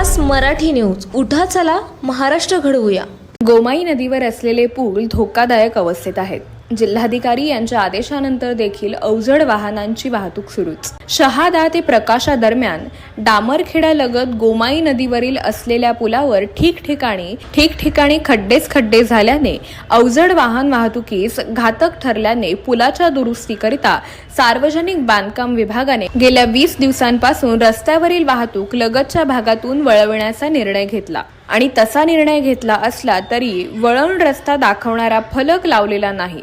Marathi news. उठा चला महाराष्ट्र घडवूया. गोमाई नदीवर असलेले पूल धोकादायक अवस्थेत आहेत. जिल्हाधिकारी यांच्या आदेशानंतर देखील अवजड वाहनांची वाहतूक सुरूच. शहादा ते प्रकाशा दरम्यान डामरखेड्यालगत गोमाई नदीवरील असलेल्या पुलावर ठिकठिकाणी ठिकठिकाणी खड्डेच खड्डे झाल्याने अवजड वाहन वाहतुकीस घातक ठरल्याने पुलाच्या दुरुस्तीकरिता सार्वजनिक बांधकाम विभागाने गेल्या वीस दिवसांपासून रस्त्यावरील वाहतूक लगतच्या भागातून वळवण्याचा निर्णय घेतला. आणि तसा निर्णय घेतला असला तरी वळण रस्ता दाखवणारा फलक लावलेला नाही.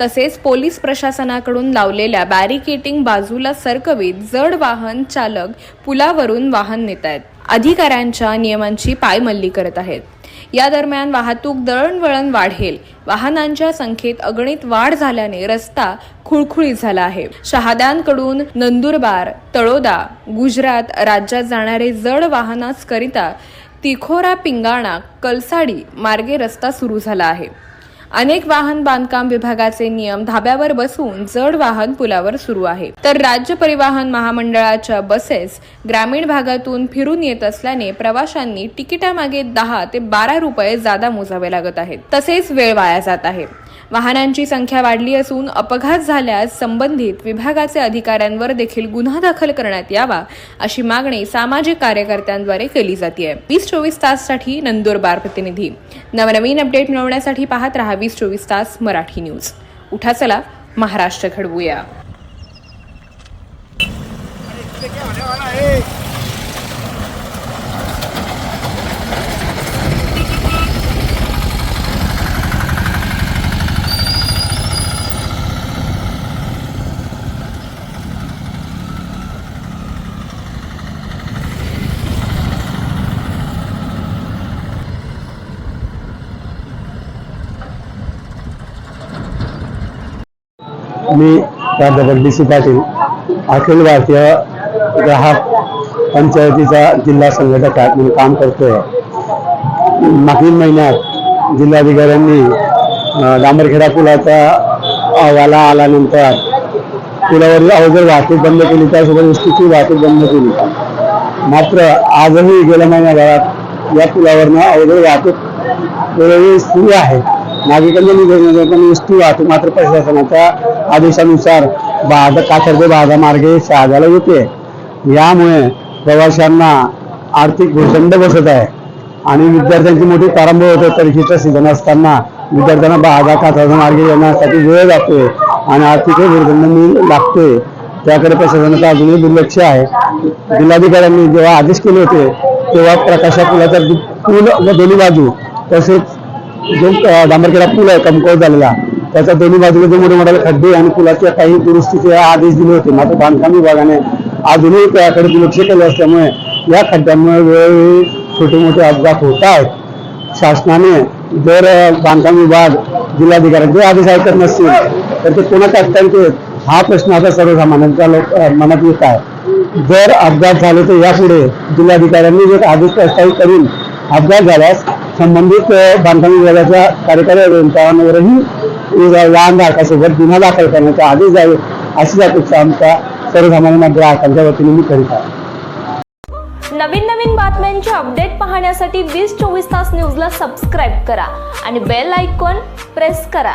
तसेच पोलीस प्रशासनाकडून लावलेल्या बॅरिकेटिंग बाजूला सरकवीत जड वाहन चालक पुलावरून वाहन नेत आहेत अधिकाऱ्यांच्या नियमांची पायमल्ली करत आहेत. या दरम्यान वाहतूक दळणवळण वाढेल. वाहनांच्या संख्येत अगणित वाढ झाल्याने रस्ता खुळखुळीत झाला आहे. शहाद्यांकडून नंदुरबार तळोदा गुजरात राज्यात जाणारे जड वाहनांकरिता तिखोरा पिंगाणा कलसाडी मार्गे रस्ता सुरू झाला आहे. अनेक वाहन बांधकाम विभागाचे नियम धाब्यावर बसून जड वाहन पुलावर सुरू आहे तर राज्य परिवहन महामंडळाच्या बसेस ग्रामीण भागातून फिरून येत असल्याने प्रवाशांनी तिकिटामागे दहा ते बारा रुपये जादा मोजावे लागत आहेत. तसेच वेळ वाया जात आहे. वाहनांची संख्या वाढली असून अपघात झाल्यास संबंधित विभागाचे अधिकाऱ्यांवर देखील गुन्हा दाखल करण्यात यावा अशी मागणी सामाजिक कार्यकर्त्यांद्वारे केली जाते वीस चोवीस ताससाठी नंदुरबार प्रतिनिधी. नवनवीन अपडेट मिळवण्यासाठी पाहत रहा वीस चोवीस तास मराठी न्यूज. उठा चला महाराष्ट्र घडवूया. मी प्राध्यापक डी सी पाटील अखिल भारतीय ग्राहक पंचायतीचा जिल्हा संघटक म्हणून काम करतोय. मागील महिन्यात जिल्हाधिकाऱ्यांनी डांबरखेडा पुलाचा अहवाला आल्यानंतर पुलावरील अवजड वाहतूक बंद केली त्यासोबत एसटीची वाहतूक बंद केली. मात्र आजही गेल्या महिन्याभरात या पुलावरनं अवजड वाहतूक वेळोवेळी सुरू आहे. नागरिकांच्या निदर्शनास पण वाहतूक मात्र प्रशासनाच्या आदेशानुसार बाधा कातर्दे बाधा मार्गे शहाजाला येते. यामुळे प्रवाशांना आर्थिक भूषंड बसत आहे. आणि विद्यार्थ्यांची मोठी प्रारंभ होतो परीक्षेचा सीझन असताना विद्यार्थ्यांना बाधा कातर्दे मार्गे येण्यासाठी वेळ जातोय आणि आर्थिक भूखंड मी लागतोय त्याकडे प्रशासनाचं अजूनही दुर्लक्ष आहे. जिल्हाधिकाऱ्यांनी जेव्हा आदेश केले होते तेव्हा प्रकाशा पुलाचा पूल व दोन्ही बाजू तसेच जो डांबरखेडा पूल आहे कमकुवत झालेला त्याच्या दोन्ही बाजूला जे मोठे मोठे खड्डे आणि पुलाच्या काही दुरुस्तीचे आदेश दिले होते. मात्र बांधकाम विभागाने अजूनही त्याकडे दुर्लक्ष केले असल्यामुळे या खड्ड्यांमुळे वेळोवेळी छोटे मोठे अपघात होत आहेत. शासनाने जर बांधकाम विभाग जिल्हाधिकाऱ्यांचे आदेश ऐकत नसतील तर ते कोणाच्या हक्कांचे हा प्रश्न आता सर्वसामान्यांच्या लोक मनात येत आहे. जर अपघात झाले तर यापुढे जिल्हाधिकाऱ्यांनी जर आदेश प्रस्तावित करून अपघात झाल्यास संबंधित बांधकाम विभागाच्या कार्यकारी अभियंत्यांवरही वाहन धारकासोबत गुन्हा दाखल करण्याचा आदेश द्यावे अशीच अपेक्षा आमच्या सर्वसामान्य ग्राहकांच्या वतीने मी करीत आहे. नवीन नवीन बातम्यांचे अपडेट पाहण्यासाठी वीस चोवीस तास न्यूजला सबस्क्राईब करा आणि बेल आयकॉन प्रेस करा.